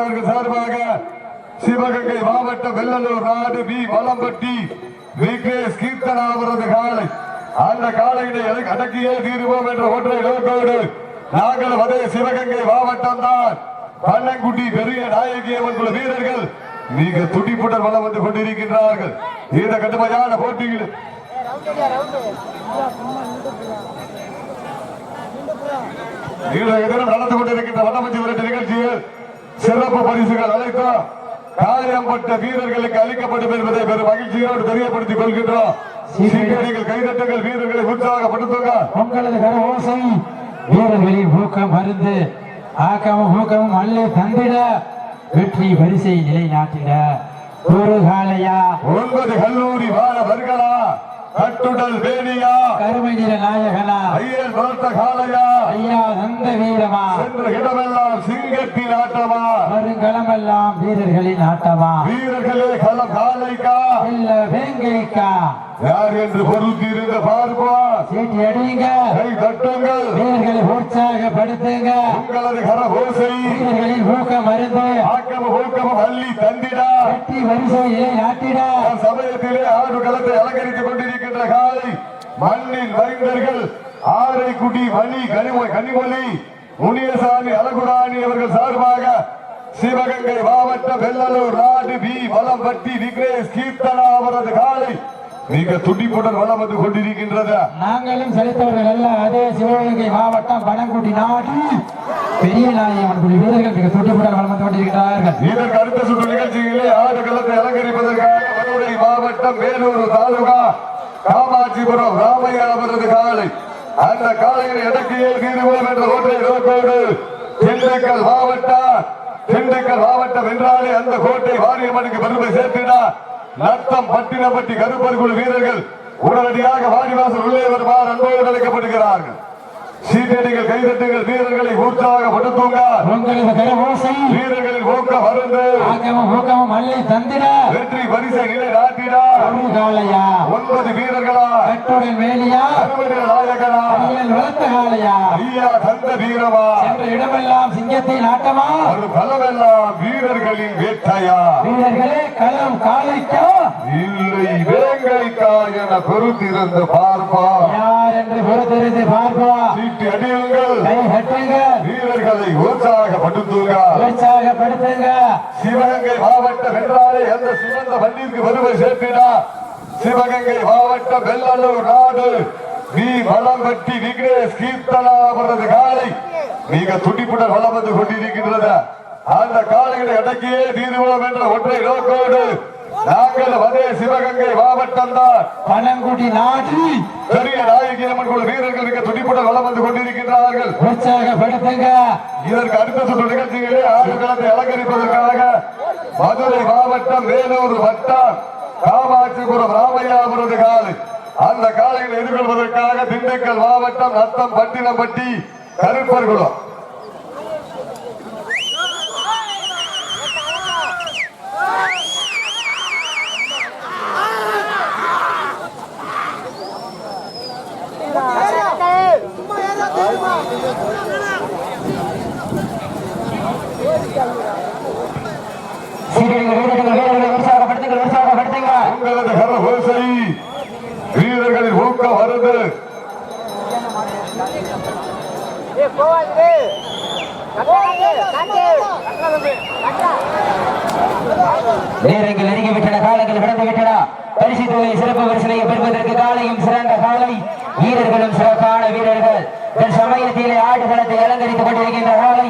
அவர்கள் சார்பாக சிவகங்கை மாவட்டம் வெள்ளலூர் நாடு பி வலம்பட்டி விக்னேஷ் கீர்த்தனா அவரது காலை. அந்த காலையினை அடக்கியே தீருவோம் என்ற ஒன்றை நோக்கோடு நாங்கள் அதே சிவகங்கை மாவட்டம் தான். பள்ளங்குட்டி பெரிய நாயகி அவர்கள் வீரர்கள் மிக துடிப்புடன் வளம் வந்து கொண்டிருக்கின்றார்கள். இந்த கடுமையான போட்டியில் இன்றைய தினம் நடந்து கொண்டிருக்கின்ற வடமஞ்சி விரட்டு நிகழ்ச்சியில் சிறப்பு பரிசுகள் அழைத்தோம் காயம்பட்ட வீரர்களுக்கு அளிக்கப்படும் என்பதை பெரும் மகிழ்ச்சியோடு தெரியப்படுத்திக் கொள்கின்றோம். சீக்கிரங்கள் கைதட்டுங்கள் வீரர்களை உற்சாகப்படுத்துங்கள் உங்களது கர ஓசை வீரர்களின் ஊக்கம் மருந்து ஆக்கமும் ஊக்கமும் அல்ல தந்திட வெற்றி வரிசை நிலைநாட்டிட. ஒரு காலையா ஒன்பது கல்லூரி மாணவர்களா? கட்டுடல் வேணியா? கருமை நிற நாயகனா? ஐயன் வளர்த்த காலையா ஐயா நந்த வீரமா? சென்ற இடமெல்லாம் சிங்கத்தின் ஆட்டமா? வருங்களமெல்லாம் வீரர்களின் ஆட்டமா? வீரர்களே களம் காலைக்கா? இல்ல வேங்கைக்கா? யார் என்று பொருத்தி இருந்த பார்ப்போம் சீட்டி அடியுங்க கை தட்டுங்கள். வீரர்களை உற்சாகப்படுத்துங்க. உங்களது கரகோசை. வீரர்களின் ஊக்கம் மருந்து ஆக்கம அள்ளி தந்திடா. வெற்றி வரிசை நிலைநாட்டிட சமயத்திலே ஆடு களத்தை அலங்கரித்துக் கொண்டிருக்கின்ற காலை மண்ணின் மைந்தர்கள் ஆரைக்குடி மணி கனிமொழி கனிமொழி முனியசாமி அழகுராணி அவர்கள் சார்பாக சிவகங்கை மாவட்டம் வெள்ளலூர் நாடு பி வலம்பட்டி விக்னேஷ் கீர்த்தனா அவரது காலை மிக துடிப்புடன் வளம் வந்து கொண்டிருக்கின்றது? நாங்களும் செலுத்தவர்கள் அல்ல. அதே சிவகங்கை மாவட்டம் பனங்குடி நாடு பெரிய நாயகன் குடி வீரர்கள் மிக தொட்டுப்புடன் வளம் வந்து கொண்டிருக்கிறார்கள் இதற்கு அடுத்த சுற்று நிகழ்ச்சியிலே ஆடு களத்தை அலங்கரிப்பதற்காக மதுரை மாவட்டம் வேலூர் தாலுகா காமாட்சிபுரம் ராமையா அவரது காலை. அந்த காலையில் இடக்கையே தீருவோம் என்ற ஒன்றை நோக்கோடு திண்டுக்கல் மாவட்டம் திண்டுக்கல் மாவட்டம் என்றாலே அந்த கோட்டை வாரியம்மனுக்கு பெருமை சேர்த்தினார் நத்தம் பட்டினப்பட்டி கருப்பர் குழு வீரர்கள் உடனடியாக வாடிவாசல் உள்ளே வருமாறு அன்போடு அழைக்கப்படுகிறார்கள். சீட்டடிகள் கைதட்டுகள் வீரர்களை உற்சாகப்படுத்துங்க உங்களது கரவோசை வீரர்களின் ஊக்கம் மருந்து ஆக்கமும் ஊக்கமும் அல்லை தந்திட. வெற்றி பரிசை நிலை காலையா ஒன்பது வீரர்களா? கட்டுடன் வேலியா? அறுபது நாயகனா? அரியல் வளர்த்த காலையா ஐயா தந்த வீரமா? என்ற இடமெல்லாம் சிங்கத்தை நாட்டமா ஒரு பலமெல்லாம் வீரர்களின் வேட்டையா? வீரர்களே களம் காலைக்கா இல்லை வேங்கைக்கா என பொறுத்திருந்து பார்ப்பா யார் என்று பொறுத்திருந்து பார்ப்போம். சீட்டு அடியுங்கள் கை கட்டுங்க. வீரர்களை உற்சாகப்படுத்துங்க. உற்சாகப்படுத்துங்க. சிவகங்கை மாவட்டம் என்றாலே அந்த சிவந்த பள்ளிக்கு வருவை சேர்த்தினா சிவகங்கை மாவட்டம் வெள்ளலூர் நாடு. நீ வளம்பட்டி விக்னேஷ் கீர்த்தனா அவரது காலை மிக துடிப்புடன் வளம் வந்து கொண்டிருக்கின்றது. அந்த காலைகளை அடக்கியே தீர்வுளம் என்ற ஒற்றை நோக்கோடு நாங்கள் அதே சிவகங்கை மாவட்டம் தான் பனங்குடி நாடு. பெரிய நாயகி அம்மன் குழு வீரர்கள் மிக துடிப்புடன் வளம் வந்து கொண்டிருக்கின்றார்கள். உற்சாகப்படுத்துங்க. இதற்கு அடுத்த சுற்று நிகழ்ச்சிகளே ஆடுகளத்தை அலங்கரிப்பதற்காக மதுரை மாவட்டம் வேலூர் வட்டம் காமாட்சிபுரம் ராமையாபுரது காலை. அந்த காலையில் எதிர்கொள்வதற்காக திண்டுக்கல் மாவட்டம் நத்தம் பட்டினப்பட்டி கருப்பர்குளம் சும்மா ஏதோ தெரியுமா சீரடிகள் வீரர்கள் வீரர்களை உற்சாகப்படுத்துங்கள் உற்சாகப்படுத்துங்க உங்களது கரகோசை வீரர்களின் ஊக்கம் வருது ஏ போவாது நேரங்கள் நெருங்கிவிட்டன காலங்கள் கடந்து விட்டன. பரிசு தொகை சிறப்பு பரிசனையை பெறுவதற்கு காலையும் சிறந்த காலை. வீரர்களும் சிறப்பான வீரர்கள். சமயத்திலே ஆடுகளத்தை அலங்கரித்துக் கொண்டிருக்கின்ற காலை.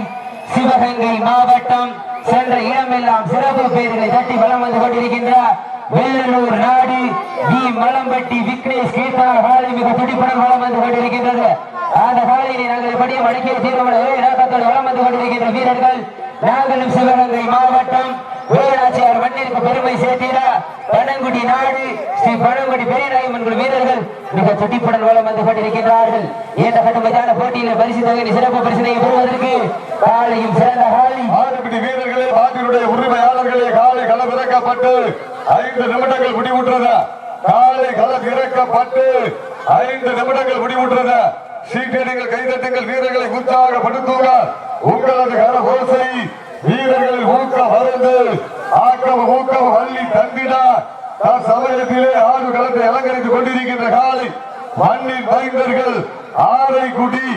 சிவகங்கை மாவட்டம் சென்ற இடமெல்லாம் சிறப்பு பேர்களை தட்டி வளம் வந்து கொண்டிருக்கின்ற வேலூர் நாடு வி. மலம்பட்டி விக்னேஷ் கீர்த்தனா காலை மிக துடிப்புடன் வளம் வந்து கொண்டிருக்கின்றது. அந்த காலையினை நாங்கள் படியும் வடக்கே தீர்வுகளை இலக்கத்தோடு வளம் வந்து கொண்டிருக்கின்ற வீரர்கள் நாங்களும் சிவகங்கை மாவட்டம் வேலாச்சியார் மண்ணிற்கு பெருமை சேர்த்திட பழங்குடி நாடு ஸ்ரீ பழங்குடி பெரியநாயம்மன் வீரர்கள் மிக துடிப்புடன் வளம் வந்து கொண்டிருக்கின்றார்கள். ஏற்ற கடுமையான போட்டியில் பரிசு தொகை சிறப்பு பரிசனை பெறுவதற்கு காலையும் சிறந்த காலை. ஆடுபிடி வீரர்களே நாட்டினுடைய உரிமையாளர்களே காலை களம் ஐந்து நிமிடங்கள் முடிவுற்றது. காலை களம் இறக்கப்பட்டு ஐந்து நிமிடங்கள் முடிவுற்றது. சீட்டடிகள் கைதட்டுங்கள் வீரர்களை உற்சாகப்படுத்துங்கள் உங்களது கரகோசை வீரர்களின் ஊக்கம் வருந்து ஆக்கம் ஊக்கம் வள்ளி தந்திட. சமயத்திலே ஆறு களத்தை அலங்கரித்துக் கொண்டிருக்கின்ற காலை மண்ணின் மைந்தர்கள் குடி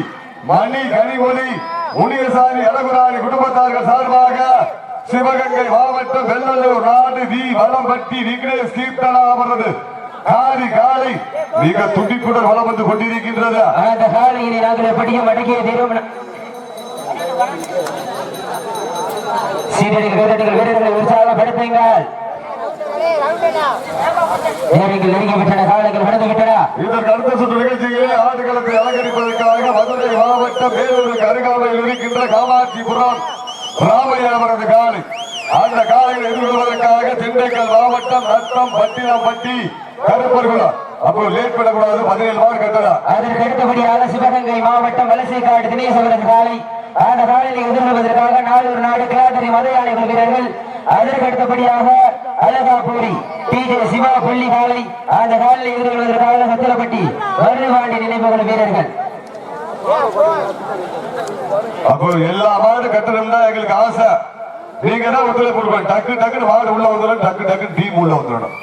மணி கனிமொழி முனியசாமி அழகுராணி குடும்பத்தார்கள் சார்பாக சிவகங்கை மாவட்டம் வெள்ளலூர் நாடு வி வளம்பட்டி விக்னேஷ் கீர்த்தனா அவரது காரி காலை. மிக துடிப்புடன் வளம் வந்து கொண்டிருக்கின்றது? அந்த காலையிலே நாங்கள் எப்படியும் அடக்கிய தீர்மானம் சீரடிகள் வீரர்கள் வீரர்களை உற்சாகப்படுத்துங்கள். நேரங்கள் நெருங்கிவிட்டன காலங்கள் கடந்து விட்டன இதற்கு அடுத்த சுற்று நிகழ்ச்சியிலே ஆடுகளத்தை அலங்கரிப்பதற்காக மதுரை மாவட்டம் வேலூருக்கு அருகாமையில் இருக்கின்ற காமாட்சிபுரம் ராமையா அவரது காலை. அந்த காலையில் எதிர்கொள்வதற்காக திண்டுக்கல் மாவட்டம் நத்தம் பட்டினம்பட்டி கருப்பர்குளம் அப்போ லேட் பண்ணக்கூடாது பதினேழு மார்க் கட்டதா அதற்கு அடுத்தபடியாக சிவகங்கை மாவட்டம் வலசைக்காடு தினேசவரது காலை அந்த காலையை எதிர்கொள்வதற்காக நாளூர் நாடு கிளாதரி மதையாளிகள் வீரர்கள் அதற்கு அடுத்தபடியாக அழகாபூரி டி ஜே சிவா புள்ளி காலை அந்த காலையை எதிர்கொள்வதற்காக சத்திரப்பட்டி வருவாண்டி நினைவுகள் வீரர்கள். அப்போ எல்லா மாடு கட்டணும்னா எங்களுக்கு ஆசை. நீங்க தான் ஒத்துழைப்பு கொடுக்கணும். டக்கு டக்குன்னு மாடு உள்ள வந்துடும் டக்கு டக்குன்னு டீம் உள்ள வந்துடணும்.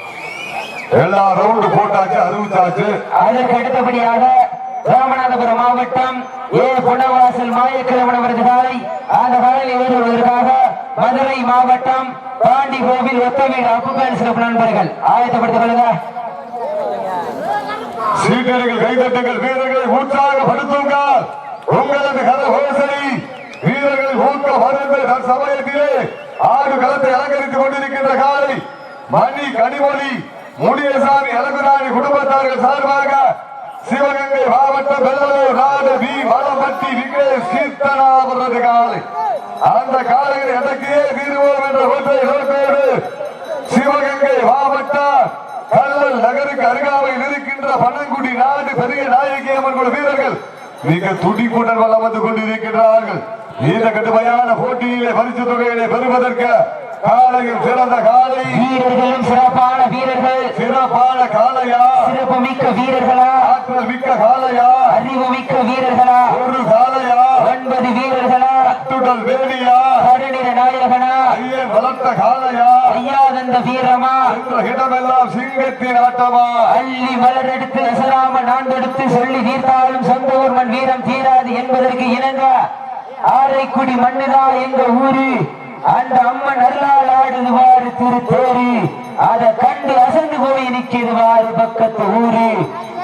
எல்லா ரவுண்டு போட்டாச்சு அறிவிச்சாச்சு அதற்கு அடுத்தபடியாக ராமநாதபுரம் மாவட்டம் ஏ. புனவாசல் மாயக்கிழமன் அவரது காலை அந்த காலையில் எதிர்கொள்வதற்காக மதுரை மாவட்டம் பாண்டி கோவில் ஒத்தவீடு அப்புபேன் சிறப்பு நண்பர்கள். ஆயத்தப்படுத்திக் கொள்ளுங்க. சீட்டர்கள் கைதட்டுங்கள் வீரர்களை உற்சாகப்படுத்துங்கள் உங்களது கரகோசரி வீரர்களை ஊக்க மருந்து சமயத்திலே ஆறு களத்தை அலங்கரித்துக் கொண்டிருக்கின்ற காலை மணி கனிமொழி முடியசாமி அழகுராணி குடும்பத்தார்கள் சார்பாக சிவகங்கை மாவட்டம் பெல்லூர் நாடு வி வளம்பட்டி விக்னேஷ் கீர்த்தனாபுரது காலை அந்த காலையில் எதற்கே வீறுவோம் என்ற ஒற்றை நோக்கோடு சிவகங்கை மாவட்டம் கல்லல் நகருக்கு அருகாமையில் இருக்கின்ற பனங்குடி நாடு பெரிய நாயகி அம்மன் குழு வீரர்கள் மிக துடிப்புடன் வளம் வந்து கொண்டிருக்கின்றார்கள். இந்த கடுமையான போட்டியிலே பரிசு தொகையிலே பெறுவதற்கு காலையில் சிறந்த காலை வீரர்களும் சிறப்பான வீரர்கள். சிறப்பான காளையா. சிறப்பு மிக்க வீரர்களா. ஆற்றல் மிக்க காளையா. அறிவு மிக்க வீரர்களா. ஒரு காளையா. ஒன்பது வீரர்களா. துடல் வேலியா கருநிற நாயகனா. ஐயன் வளர்த்த காளையா. ஐயாதந்த வீரமா. என்ற இடமெல்லாம் சிங்கத்தின் ஆட்டமா. அள்ளி மலரெடுத்து அசராம நான்கெடுத்து சொல்லி தீர்த்தாலும் சொந்த ஊர் மண் வீரம் தீராது என்பதற்கு இணங்க. ஆரைக்குடி மண்ணுதா எங்க ஊரு? அந்த அம்மன் அருளால் ஆடுதுவாறு திரு அதை கண்டு அசந்து போய் நிற்கிதுவாறு பக்கத்து ஊரு.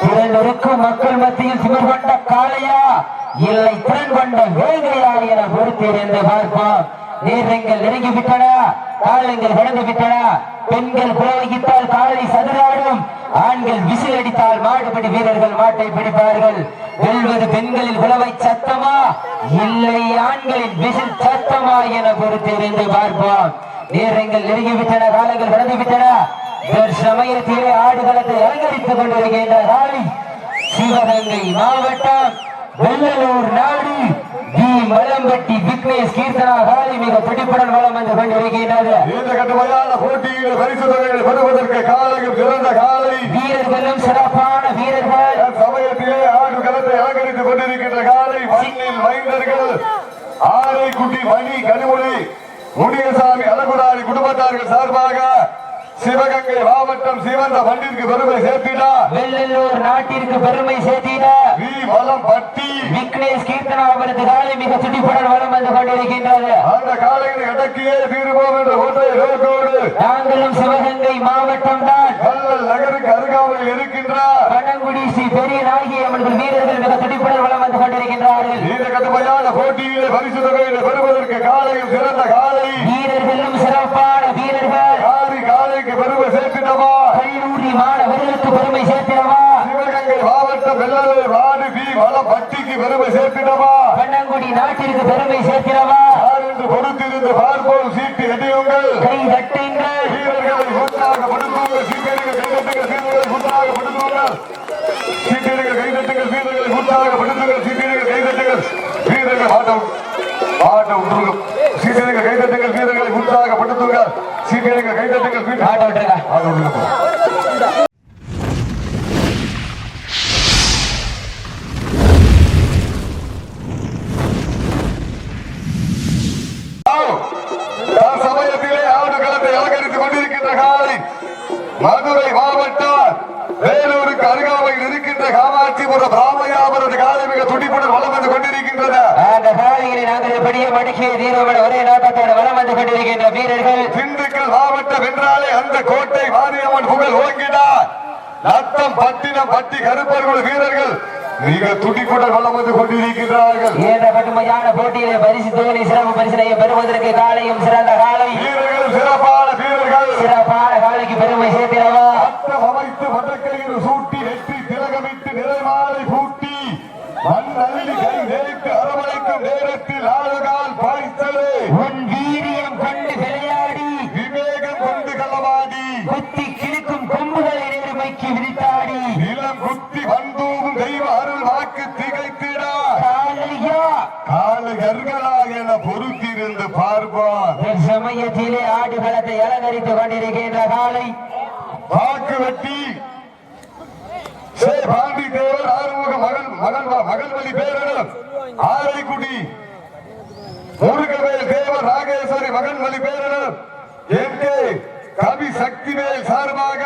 திரண்டிருக்கும் மக்கள் மத்தியில் திமிர் கொண்ட காளையா? இல்லை திறன் கொண்ட வேங்கையா என பொறுத்திருந்து பார்ப்போம். நீர் நெருங்கி விட்டன காலங்கள் கடந்து விட்டன பெண்கள் புலவகித்தால் காலை சதுராடும் ஆண்கள் விசில் அடித்தால் மாடுபடி வீரர்கள் மாட்டை பிடிப்பார்கள். வெல்வது பெண்களில் உழவை சத்தமா? இல்லை ஆண்களின் விசில் சத்தமா என பொறுத்திருந்து பார்ப்போம். நேரங்கள் நெருங்கிவிட்டன காலங்கள் கடந்து சமயத்திலே ஆடுகளத்தை அலங்கரித்துக் கொண்டிருக்கின்ற காலை சிவகங்கை மாவட்டம் வெள்ளலூர் நாடு. வி மலம்பட்டி விக்னேஷ் கீர்த்தனா காலை மிக துடிப்புடன் வளம் வந்து கொண்டிருக்கின்றது. இந்த கடுமையான போட்டியில் பரிசு தொகைகளை பெறுவதற்கு காலையில் சிறந்த காலை. வீரர்களும் சிறப்பான வீரர்கள். சமயத்திலே ஆடு களத்தை அலங்கரித்துக் கொண்டிருக்கின்ற காலை மண்ணில் மைந்தர்கள். ஆரைக்குட்டி மணி கனிமொழி முனியசாமி அழகுராணி குடும்பத்தார்கள் சார்பாக சிவகங்கை மாவட்டம் சிவந்த மண்ணிற்கு பெருமை சேர்த்தினா வெள்ளலூர் நாட்டிற்கு பெருமை சேர்த்திட. வி வளம் பட்டி விக்னேஷ் கீர்த்தனா அவரது காலை மிக துடிப்புடன் வளம் வந்து கொண்டிருக்கின்றது. அந்த காலையில் இடக்கியே தீருவோம் என்ற ஒன்றை நோக்கோடு நாங்களும் சிவகங்கை மாவட்டம் தான். நகருக்கு அருகாமையில் இருக்கின்ற பனங்குடி ஸ்ரீ பெரிய நாயகி அம்மன்கள் வீரர்கள் மிக துடிப்புடன் வளம் வந்து கொண்டிருக்கின்றார்கள். இந்த கடுமையான போட்டியிலே பரிசு தொகைகளை பெறுவதற்கு காலையில் சிறந்த காலை வீரர்களும் சிறப்பான வீரர்கள். காரி காலைக்கு பெருமை சேர்த்திடவா? கல்லூரி மாணவர்களுக்கு பெருமை சேர்த்திடவா? வெள்ளலூர் நாடு வி வளம் பட்டிக்கு பெருமை சேர்த்திடவா பன்னங்குடி நாட்டிற்கு பெருமை சேர்த்திடவா யார் என்று பொறுத்திருந்து பார்ப்போம் சீட்டு எடியுங்கள் கை தட்டுங்கள். வீரர்களை உற்சாகப்படுத்துங்கள் சீக்கிரங்கள் கைதட்டுங்கள் வீரர்களை உற்சாகப்படுத்துங்கள் சீக்கிரங்கள் கைதட்டுங்கள் வீரர்களை உற்சாகப்படுத்துங்கள் சீக்கிரங்கள் கைதட்டுங்கள் வீரர்கள் ஆட்டம் ஆட்டம் விட்டுருங்க சீக்கிரங்கள் கைதட்டுங்கள் வீரர்களை உற்சாகப்படுத்துங்கள் சீக்கிரங்கள் கைதட்டுங்கள் வீரர்கள் ஆட்டோ விட்டுருங்க விட்டுருங்க பட்டி கருப்பர்கள் வீரர்கள் மிக துடிப்புடன் வளம் வந்து கொண்டிருக்கிறார்கள் என்ற கடுமையான போட்டியிலே பரிசு தொகுதி சிறப்பு பரிசனையை பெறுவதற்கு காலையும் சிறந்த காலை. வீரர்கள் சிறப்பான வீரர்கள். சிறப்பான காலைக்கு பெருமை சேர்த்திடவா அமைத்து மதக்கயிறு சூட்டி வெற்றி திலகமிட்டு நிறைமாலை பூட்டி மண் அள்ளி கை நேர்த்து அரவணைக்கும் நேரத்தில் ஆளுகால் பாய்ச்சலே. உன் அலங்கரித்துக் கொண்டிருக்கின்ற காலை. வாக்கு வெட்டி. பாண்டி தேவர் ஆறுமுக மகன் மகன் வழி பேரிடம் ஆரைக்குடி முருகவேல் தேவர் ராகேஸ்வரி மகன்வழி பேரிடம் எம். கே. கவி சக்திவேல் சார்பாக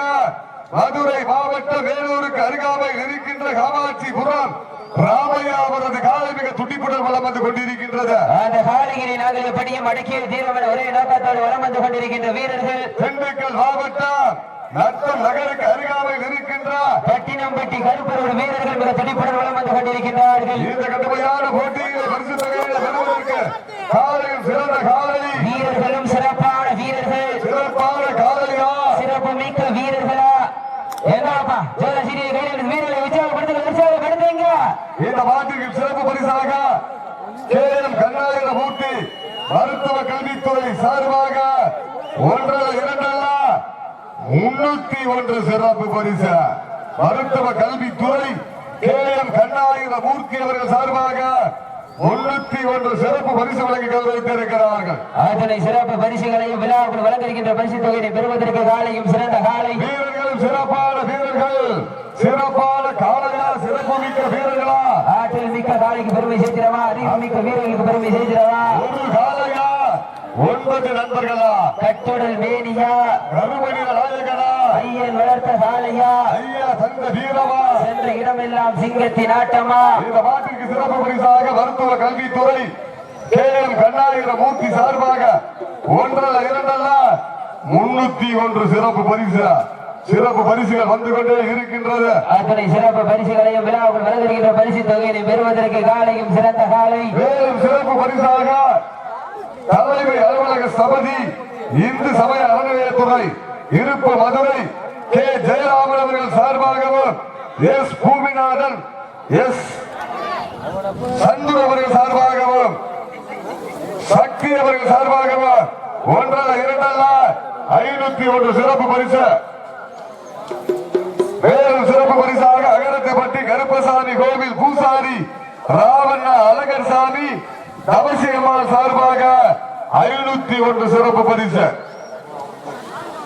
மதுரை மாவட்ட வேலூருக்கு அருகாமையில் இருக்கின்ற காமாட்சிபுரம் ராமையா அவரது காலை மிக துடிப்புடன் வளம் வந்து கொண்டிருக்கின்றது. அந்த காலையினை நாங்கள் எப்படியும் அடக்கிய தீர்வன ஒரே நோக்கத்தோடு வலம் வந்து கொண்டிருக்கின்ற வீரர்கள் திண்டுக்கல் மாவட்டம் நத்தம் நகருக்கு அருகாமையில் இருக்கின்ற பட்டினம்பட்டி கருப்பரோடு வீரர்கள் மிக துடிப்புடன் வலம் வந்து கொண்டிருக்கின்றார்கள். இந்த கடுமையான போட்டியில் பரிசு தொகையை பெறுவதற்கு காலையில் சிறந்த காலை. வீரர்களும் சிறப்பான வீரர்கள் சிறப்பான காலையா சிறப்பு மிக்க வீரர்களா என்னப்பா ஜோத சிறிய கையில் வீரர்களை உற்சாகப்படுத்துங்க உற்சாகப்படுத்துங்க இந்த மாட்டிற்கு சிறப்பு பரிசாக கேஎம் கண்ணாயிர மூர்த்தி மருத்துவ கல்வித்துறை சார்பாக ஒன்றல்ல இரண்டல்ல முன்னூத்தி ஒன்று சிறப்பு பரிசு. மருத்துவ கல்வித்துறை கேஎம் கண்ணாயிர மூர்த்தி அவர்கள் சார்பாக முன்னூத்தி ஒன்று சிறப்பு பரிசு வழங்கி கௌரவித்திருக்கிறார்கள். அத்தனை சிறப்பு பரிசுகளையும் விழாவுக்குள் வழங்கிருக்கின்ற பரிசு தொகையை பெறுவதற்கு காலையும் சிறந்த காலை. வீரர்கள் சிறப்பான வீரர்கள் சிறப்பான காலையா சிறப்பு மிக்க வீரர்களா? ஆற்றல் மிக்க காலைக்கு பெருமை சேர்க்கிறவா? அறிவு மிக்க வீரர்களுக்கு பெருமை சேர்க்கிறவா? ஒரு காலையா ஒன்பது நண்பர்களா? கட்டுடல் மேனியா? கருமணி நாயகனா? ஐயன் வளர்த்த காளையா ஐயா தந்த வீரமா? சென்ற இடமெல்லாம் சிங்கத்தின் ஆட்டமா? இந்த மாட்டிற்கு சிறப்பு பரிசாக மருத்துவ கல்வித்துறை கே எம் கண்ணாயிர மூர்த்தி சார்பாக ஒன்றல்ல இரண்டல்ல முன்னூத்தி ஒன்று சிறப்பு பரிசு சிறப்பு பரிசுகள் வந்து கொண்டே இருக்கின்றது. அத்தனை சிறப்பு பரிசுகளையும் விழாவுக்குள் வழங்குகின்ற பரிசு தொகையினை பெறுவதற்கு காலையும் சிறந்த காலை. மேலும் சிறப்பு பரிசாக தலைமை அலுவலக சபதி இந்து சமய அறநிலையத்துறை இருப்பு மதுரை கே. ஜெயராமன் அவர்கள் சார்பாகவும் எஸ். பூமிநாதன் எஸ். சந்துரு அவர்கள் சார்பாகவும் சக்தி அவர்கள் சார்பாகவும் ஒன்றல்ல இரண்டல்ல ஐநூத்தி ஒன்று சிறப்பு பரிசு. மேலும் சிறப்பு பரிசாக அகரத்துப்பட்டி கருப்பசாமி கோவில் பூசாரி ராவண்ணா அழகர் சாமி தவசியம்மாள் சார்பாக ஐநூத்தி ஒன்று சிறப்பு பரிசு.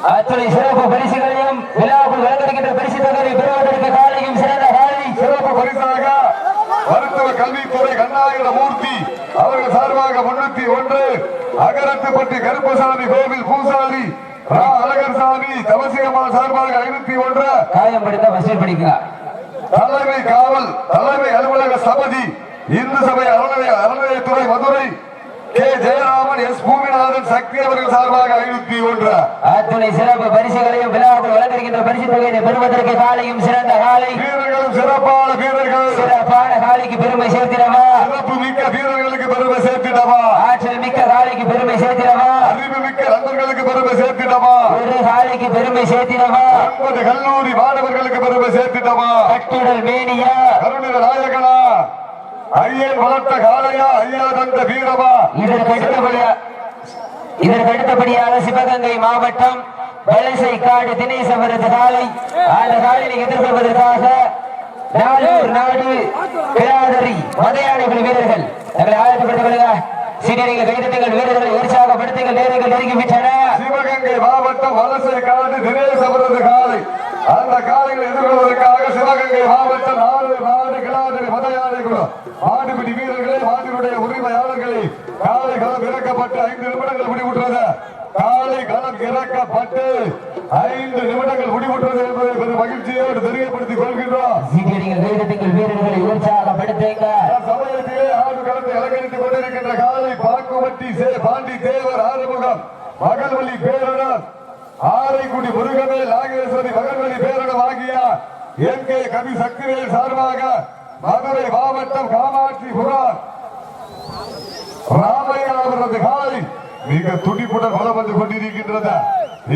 அத்தனை சிறப்பு பரிசுகளையும் விழாவுக்குள் வழங்குகின்ற பரிசு தொகையை பெறுவதற்கு காலையும் சிறந்த காலை சிறப்பு பரிசாக மருத்துவ கல்வித்துறை கண்ணாயிர மூர்த்தி அவர்கள் சார்பாக முன்னூத்தி ஒன்று அகரத்துப்பட்டி கருப்பசாமி கோவில் பூசாரி அழகர் சாமி தவசியம்மாள் சார்பாக ஐநூத்தி ஒன்று. காயம் படித்தா ஃபர்ஸ்ட் படிக்க தலைமை காவல் தலைமை அலுவலக சபதி இந்து சபை அறநிலைய அறநிலையத்துறை மதுரை கே. ஜெயராமன் எஸ். பூமிநாதன் சக்தி அவர்கள் சார்பாக ஐநூத்தி ஒன்று. அத்துணை சிறப்பு பரிசுகளையும் விழாவுக்குள் வழங்குகின்ற பரிசு தொகையை பெறுவதற்கு காலையும் சிறந்த காலை. வீரர்களும் சிறப்பான வீரர்கள். சிறப்பான காலைக்கு பெருமை சேர்த்திடவா? சிறப்பு மிக்க வீரர்களுக்கு பெருமை சேர்த்திடவா? ஆற்றல் மிக்க காலைக்கு பெருமை சேர்த்திடவா? அறிவு மிக்க நண்பர்களுக்கு பெருமை சேர்த்திடவா? ஒரு காலைக்கு பெருமை சேர்த்திடவா? ஒன்பது கல்லூரி மாணவர்களுக்கு பெருமை சேர்த்திடவா? கட்டுடல் மேனியா? கருணிர நாயகனா? ஐயன் வளர்த்த காளையா? ஐயா தந்த வீரமா? இதற்கு அடுத்தபடியா இதற்கு அடுத்தபடியாக சிவகங்கை மாவட்டம் வலசை காடு தினேசவரது காலை அந்த காலையை எதிர்கொள்வதற்காக நாளூர் நாடு பேராதரி மதையாளிகள் வீரர்கள். தங்களை ஆயத்தப்படுத்திக் கொள்ளுங்க சீனியர்கள் கைதட்டுங்கள் வீரர்களை உற்சாகப்படுத்துங்கள். நேரங்கள் நெருங்கிவிட்டன. சிவகங்கை மாவட்டம் வலசை காடு தினேஷ் அவரது காலை. அந்த காலையில் எதிர்கொள்வதற்காக சிவகங்கை மாவட்டம் நாடு நாடு கிளாதரி மதையானைகளும் மாடுபிடி வீரர்களே மாட்டினுடைய உரிமையாளர்களை காலை களம் இறக்கப்பட்டு ஐந்து நிமிடங்கள் முடிவுற்றது. காலை களம் இறக்கப்பட்டு ஐந்து நிமிடங்கள் முடிவுற்றது என்பதை பெரும் மகிழ்ச்சியோடு தெரியப்படுத்திக் கொள்கின்றோம். வீரர்களை உற்சாகப்படுத்துங்க சமயத்திலே ஆடு களத்தை அலங்கரித்துக் கொண்டிருக்கின்ற காலை பாக்குவட்டி சே பாண்டி தேவர் ஆறுமுகம் மகள்வழி பேரனர் ஆரைக்குடி முருகமே நாகேஸ்வரி மகள்வழி பேரனம் ஆகிய என் கே கவி சக்திவேல் சார்பாக மதுரை மாவட்டம் காமாட்சி புகார் ராமையா அவரது காலை மிக துடிப்புடன் பலம் வந்து கொண்டிருக்கின்றது.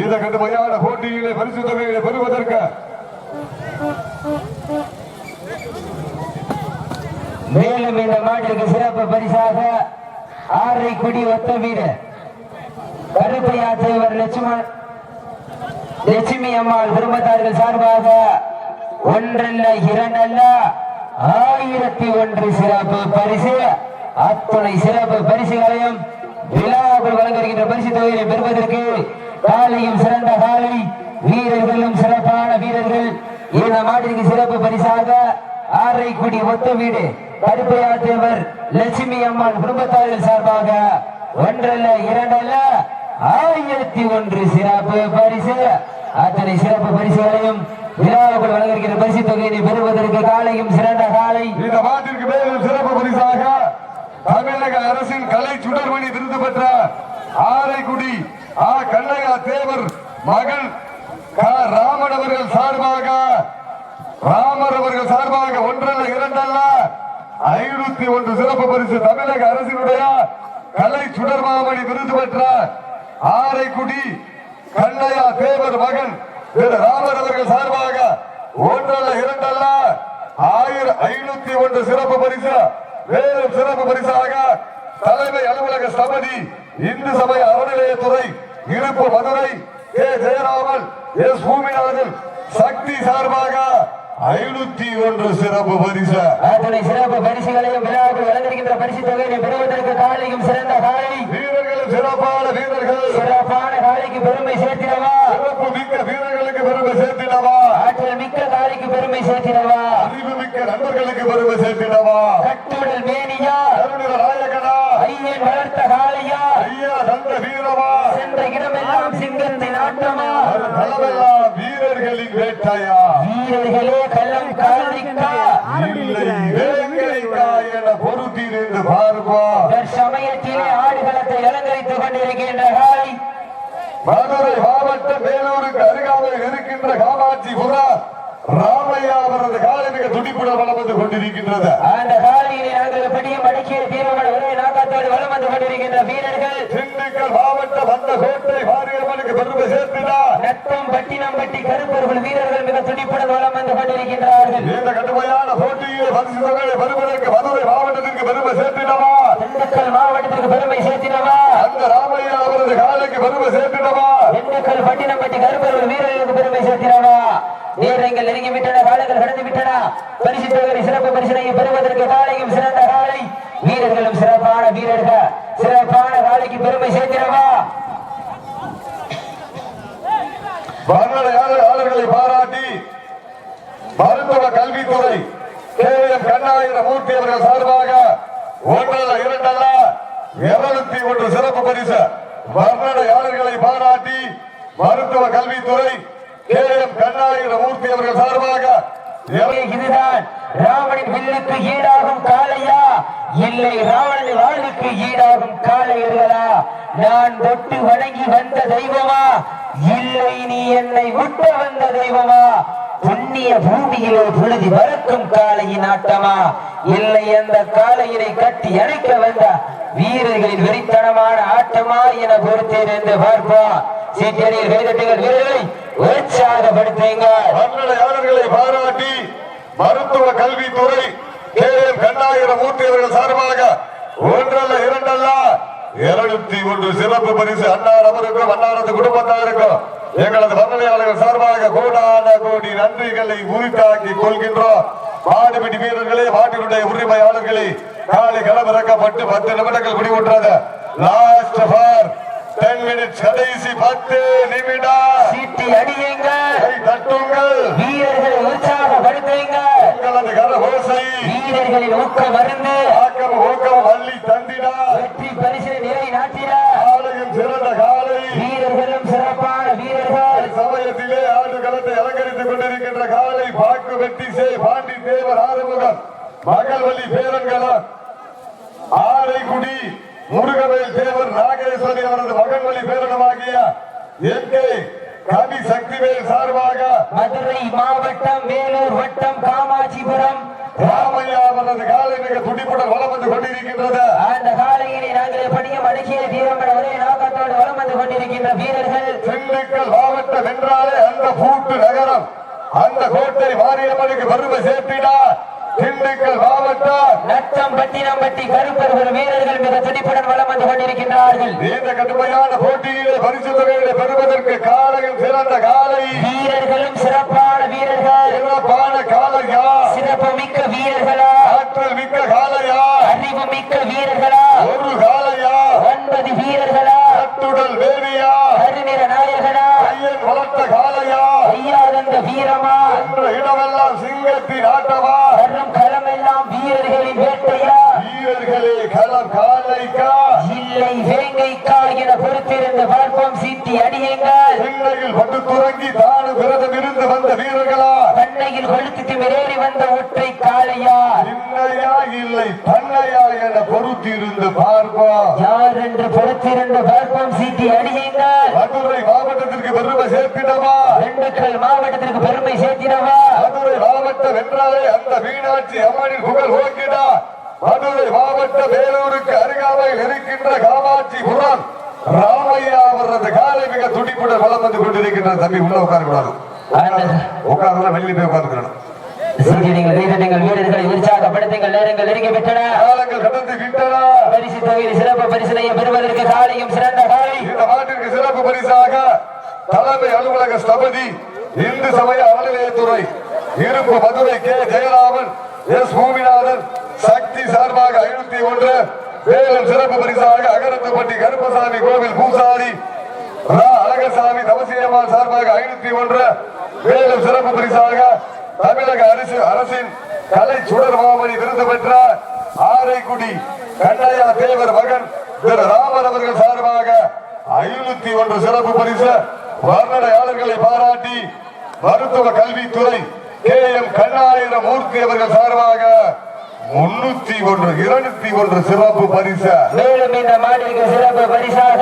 இந்த கடுமையான போட்டியிலே பரிசு தொகையை பெறுவதற்கு. மேலும் இந்த மாட்டிற்கு சிறப்பு பரிசாக ஆரை குடி ஒத்த வீடு. கருப்பையா தேவர் லட்சுமண் லட்சுமி அம்மாள் குடும்பத்தார்கள் சார்பாக ஒன்றல்ல இரண்டல்ல ஆயிரத்தி ஒன்று சிறப்பு பரிசு. அத்துணை சிறப்பு பரிசுகளையும் விழாவுக்குள் வழங்கியிருக்கின்ற பரிசு தொகையை பெறுவதற்கு காலையும் சிறந்த காலை வீரர்களும் சிறப்பான வீரர்கள். இந்த மாட்டிற்கு சிறப்பு பரிசாக ஆரைக்குடி ஒத்த வீடு கருப்பையா தேவர் லட்சுமி அம்மாள் குடும்பத்தார்கள் சார்பாக ஒன்றல்ல இரண்டல்ல ஆயிரத்தி ஒன்று சிறப்பு பரிசு. அத்தனை சிறப்பு பரிசுகளையும் விழாவுக்குள் வழங்கியிருக்கிற பரிசு தொகையினை பெறுவதற்கு காலையும் சிறந்த காலை. இந்த மாட்டிற்கு மேலும் சிறப்பு பரிசாக தமிழக அரசின் கலை சுடர்மணி விருது பெற்ற ஆரைக்குடி ஆ. கண்ணையா தேவர் மகள் க. ராமன் அவர்கள் சார்பாக ராமர் அவர்கள் சார்பாக ஒன்றல்ல இரண்டல்ல ஐநூத்தி ஒன்று சிறப்பு பரிசு தமிழக அரசினுடைய கலை சுடர்மாமணி விருது பெற்ற ஆரைக்குடி கண்ணையா தேவர் மகன் திரு. ராமர் அவர்கள் சார்பாக ஒன்றல்ல இரண்டல்ல ஆயிரம் ஐநூத்தி ஒன்று சிறப்பு பரிசு மேலும் சிறப்பு பரிசாக தலைமை அலுவலக சபதி இந்து சபை அறநிலையத்துறை இருப்பு மதுரை கே. ஜெயராமன் எஸ். பூமிநாதன் சக்தி சார்பாக ஐநூத்தி ஒன்று சிறப்பு பரிசு. அத்தனை சிறப்பு பரிசுகளையும் விழாவுக்குள் வழங்குகின்ற பரிசு தொகையினை பெறுவதற்கு காலையும் சிறந்த காலை. வீரர்களும் சிறப்பான வீரர்கள். சிறப்பான காலைக்கு பெருமை சேர்த்திடவா? சிறப்பு மிக்க வீரர்களுக்கு பெருமை சேர்த்திடவா? ஆற்றல் மிக்க காலைக்கு பெருமை சேர்த்திடவா? அறிவு மிக்க நண்பர்களுக்கு பெருமை சேர்த்திடவா? கட்டுடல் மேனியா? கருணிர நாயகனா? வளர்த்த காளையா ஐயா தந்த வீரமா சென்ற இடமெல்லாம் சிங்கத்தின் ஆட்டமா? வீரர்களின் வேட்டையா? வீரர்களே கள்ளம் இல்லை என பொருத்தி நின்று பார்ப்போம் தற்சமயத்திலே ஆடுகளத்தை அலங்கரித்துக் கொண்டிருக்கின்ற காலை மதுரை மாவட்டம் மேலூருக்கு அருகாமையில் இருக்கின்ற காமாட்சிபுரா ராமையா அவரது காலை மிக துடிப்புடன் வளம் வந்து கொண்டிருக்கின்றது. அந்த காலையிலே நாங்கள் பிடியும் அடக்கிய தீர்மான உறவை நாக்கத்தோடு வலம் வந்து கொண்டிருக்கின்ற வீரர்கள் திண்டுக்கல் மாவட்டம் வந்த கோட்டை மாரியம்மனுக்கு பெருமை சேர்த்தினா நத்தம் பட்டினம்பட்டி கருப்பர்கள் வீரர்கள் மிக துடிப்புடன் வலம் வந்து கொண்டிருக்கின்றார்கள். இந்த கடுமையான போட்டியில் பரிசு தொகையை பெறுவதற்கு மதுரை மாவட்டத்திற்கு பெருமை சேர்த்தினவா திண்டுக்கல் மாவட்டத்திற்கு பெருமை சேர்த்தினவா அந்த ராமையா அவரது காலைக்கு பெருமை சேர்த்தினவா திண்டுக்கல் பட்டினம்பட்டி கருப்பர்கள் வீரர்களுக்கு பெருமை சேர்த்தினவா நேரங்கள் நெருங்கி விட்டன காலங்கள் கடந்து விட்டன பரிசு தொகை சிறப்பு பரிசனை பெறுவதற்கு காலையும் சிறந்த காலை வீரர்களும் சிறப்பான வீரர்கள் சிறப்பான காலைக்கு பெருமை சேர்த்தினவா வர்ணனையாளர்களை பாராட்டி மருத்துவ கல்வித்துறை கே. எம் கண்ணாயிர மூர்த்தி அவர்கள் சார்பாக ஒன்றல்ல இரண்டல்ல இருநூத்தி ஒன்று சிறப்பு பரிசு வர்ணனையாளர்களை பாராட்டி மருத்துவ கல்வித்துறை கே. எம். கண்ணாயிர மூர்த்தி அவர்கள் சார்பாக இதுதான் ராவணின் வில்லுக்கு ஈடாகும் காளையா? இல்லை ராவணன் வாழ்வுக்கு ஈடாகும் காளையர்களா? நான் தொட்டு வணங்கி வந்த தெய்வமா? இல்லை நீ என்னை விட்டு வந்த தெய்வமா? புண்ணிய பூமியிலே புழுதி பறக்கும் காளையின் ஆட்டமா? இல்லை அந்த காளையினை கட்டி அணைக்க வந்த வீரர்களின் வெறித்தனமான ஆட்டமா என பொறுத்தேன் என்று பார்ப்போம். சீட்டடியில் கைதட்டுங்கள் வீரர்களை உற்சாகப்படுத்துங்கள். வர்ணனையாளர்களை பாராட்டி மருத்துவ கல்வித்துறை கே எம் கண்ணாயிர மூர்த்தி அவர்கள் சார்பாக ஒன்றல்ல இரண்டல்ல இருநூத்தி ஒன்று சிறப்பு பரிசு அன்னார் அவருக்கும் அன்னாரது குடும்பத்தாருக்கும் எங்களது வர்ணனையாளர்கள் சார்பாக கோடான கோடி நன்றிகளை உரித்தாக்கி கொள்கின்றோம். மாடுபிடி வீரர்களே மாட்டினுடைய உரிமையாளர்களே காலை களமிறக்கப்பட்டு பத்து நிமிடங்கள் முடிவுற்றது. லாஸ்ட் ஃபார் டென் மினிட்ஸ் கடைசி பத்து நிமிடம். சீட்டி அடியுங்கள் தட்டுங்கள். வீரர்களை உற்சாகப்படுத்துங்கள் உங்களது கரகோசை. வீரர்களின் ஊக்கம் ஆக்கம் ஊக்கம் அள்ளி தந்தினார் வெற்றி பரிசு நிலை நாட்டிட சிறந்த மாவட்ட களத்தை அலங்கரித்துக் கொண்டிருக்கின்ற காலை பாக்கு வெட்டி சே பாண்டி தேவர் ஆறுமுகம் மகள்வழி பேரன்களம் ஆரைக்குடி முருகவேல் தேவர் நாகேஸ்வரி அவரது மகன்வழி பேரனமாகிய என் கே கவி சக்திவேல் சார்பாக மதுரை மாவட்டம் வேலூர் வட்டம் காமாட்சிபுரம் ராமையா அவரது காலை மிக துடிப்புடன் வளம் வந்து கொண்டிருக்கின்றது. அந்த காலையிலே நாங்கள் எப்படியும் அடக்கிய தீரம்பட ஒரே நோக்கத்தோடு வலம் வந்து கொண்டிருக்கின்ற வீரர்கள். திண்டுக்கல் மாவட்டம் என்றாலே அந்த பூட்டு நகரம் அந்த கோட்டை மாரியம்மனுக்கு பெருமை சேர்த்திடா திண்டுக்கல் மாவட்டம். நத்தம் பட்டினம்பட்டி கருப்பர் ஒரு வீரர்கள் மிக துடிப்புடன் வலம் வந்து கொண்டிருக்கின்றார்கள். இந்த கடுமையான போட்டியிலே பரிசு தொகைகளை பெறுவதற்கு காலையும் சிறந்த காலை வீரர்களும் சிறப்பான வீரர்கள் சிறப்பான காலையா சிறப்பு மிக்க வீரர்களா ஆற்றல் மிக்க காலையா அறிவு மிக்க வீரர்களா ஒரு காலையா ஒன்பது வீரர்களா கட்டுடல் வேலியா கருநிற நாயகனா ஐயன் வளர்த்த காலையா தந்த வீரமா? இடமெல்லாம் சிங்கத்தின் ஆட்டமா? வரும் களமெல்லாம் வீரர்களின் வேட்டையா வீரர்களே களம் காலைக்கா இல்லை வேங்கைக்கா என பொறுத்திருந்து பார்ப்போம் சீட்டி அடியுங்கள். சென்னையில் பட்டு துறங்கி தானு விரதம் இருந்து வந்த வீரர்களா? பண்ணையில் கொளுத்து மிரேறி வந்த ஒற்றை காளையா? இன்னையா இல்லை பண்ணையா என பொறுத்திருந்து பார்ப்போம் யார் என்று பொறுத்திருந்து பார்ப்போம் சீட்டி அடியுங்கள். மதுரை மாவட்டத்திற்கு பெருமை சேர்த்திடவா? திண்டுக்கல் மாவட்டத்திற்கு பெருமை சேர்த்திடவா? மதுரை மாவட்டம் என்றாலே அந்த மீனாட்சி அம்மனின் புகழ் ஓங்கிடா. மதுரை மாவட்ட வேலூருக்கு அருகாமையில் இருக்கின்ற காமாட்சிபுரம் ராமையா அவரது காலை மிக துடிப்புடன் வளம் வந்து கொண்டிருக்கின்ற தம்பி உள்ள உட்கார கூடாது உட்கார்ந்து வெளியே போய் உட்கார்ந்துக்கணும். சீட்டிடுங்கள் வீரர்கள் வீரர்களை உற்சாகப்படுத்துங்கள் நேரங்கள் நெருங்கி விட்டன. காலங்கள் கடந்து விட்டன. பரிசு தொகையில் சிறப்பு பரிசனையை பெறுவதற்கு காலையும் சிறந்த காலை. இந்த நாட்டிற்கு சிறப்பு பரிசாக தலைமை அலுவலக ஸ்தபதி இந்து சமய அறநிலையத்துறை இருப்பு மதுரை கே. ஜெயராமன் எஸ். பூமிநாதன் சக்தி சார்பாக ஐநூத்தி ஒன்று மேலும் சிறப்பு பரிசாக அகரத்துப்பட்டி கருப்பசாமி கோவில் பூசாரி அழகசாமி தவசியம்மாள் சார்பாக ஐநூத்தி ஒன்று. மேலும் சிறப்பு பரிசாக தமிழக அரசு அரசின் கலை சுடர் மாமணி விருது பெற்ற ஆரைக்குடி கண்ணையா தேவர் மகன் திரு ராமன் அவர்கள் சார்பாக ஐநூத்தி ஒன்று சிறப்பு பரிசு வர்ணனையாளர்களை பாராட்டி மருத்துவ கல்வித்துறை கே. எம். கண்ணாயிரம் மூர்த்தி அவர்கள் சார்பாக முன்னூத்தி ஒன்று இருநூத்தி ஒன்று சிறப்பு பரிசு. மேலும் இந்த மாநில சிறப்பு பரிசாக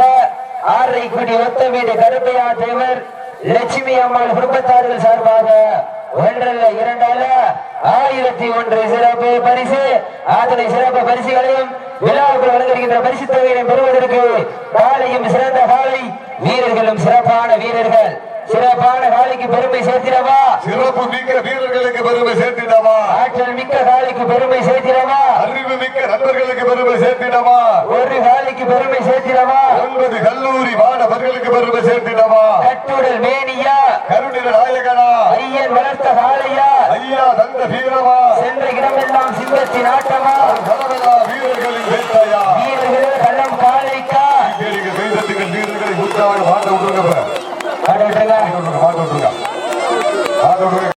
ஆரைக்குடி ஒத்த வீடு கருப்பையா தேவர் லட்சுமி அம்மாள் குடும்பத்தார்கள் சார்பாக ஒன்றல்ல இரண்டல்ல ஆயிரத்தி ஒன்று சிறப்பு பரிசு அத்தனை சிறப்பு பரிசுகளையும் விழாவுக்கு வழங்குகின்ற பரிசு தொகையை பெறுவதற்கு காலையும் சிறந்த காலை வீரர்களும் சிறப்பான வீரர்கள். சிறப்பான காலைக்கு பெருமை சேர்த்திடவா? சிறப்பு மிக்க வீரர்களுக்கு பெருமை சேர்த்திடவா? ஆற்றல் மிக்க காலைக்கு பெருமை சேர்த்திடவா? அறிவு மிக்க நண்பர்களுக்கு பெருமை சேர்த்திடவா? ஒரு காலைக்கு பெருமை சேர்த்திடவா? ஒன்பது கல்லூரி மாணவர்களுக்கு பெருமை சேர்த்திடவா? கட்டுடல் மேனியா? கருணிர நாயகனா? ஐயன் வளர்த்த காளையா ஐயா தந்த வீரமா? சென்ற இடமெல்லாம் சிங்கத்தின் ஆட்டமா வீரர்களின் வேட்டையா? வீரர்களே கள்ளம் கேளுங்க வீரத்துக்கு வீரர்களை உற்சாக மாட்ட விட்டுருங்க. ஆட விட்டுருங்க. மாட்ட விட்டுருங்க மாட்ட விட்டுருங்க.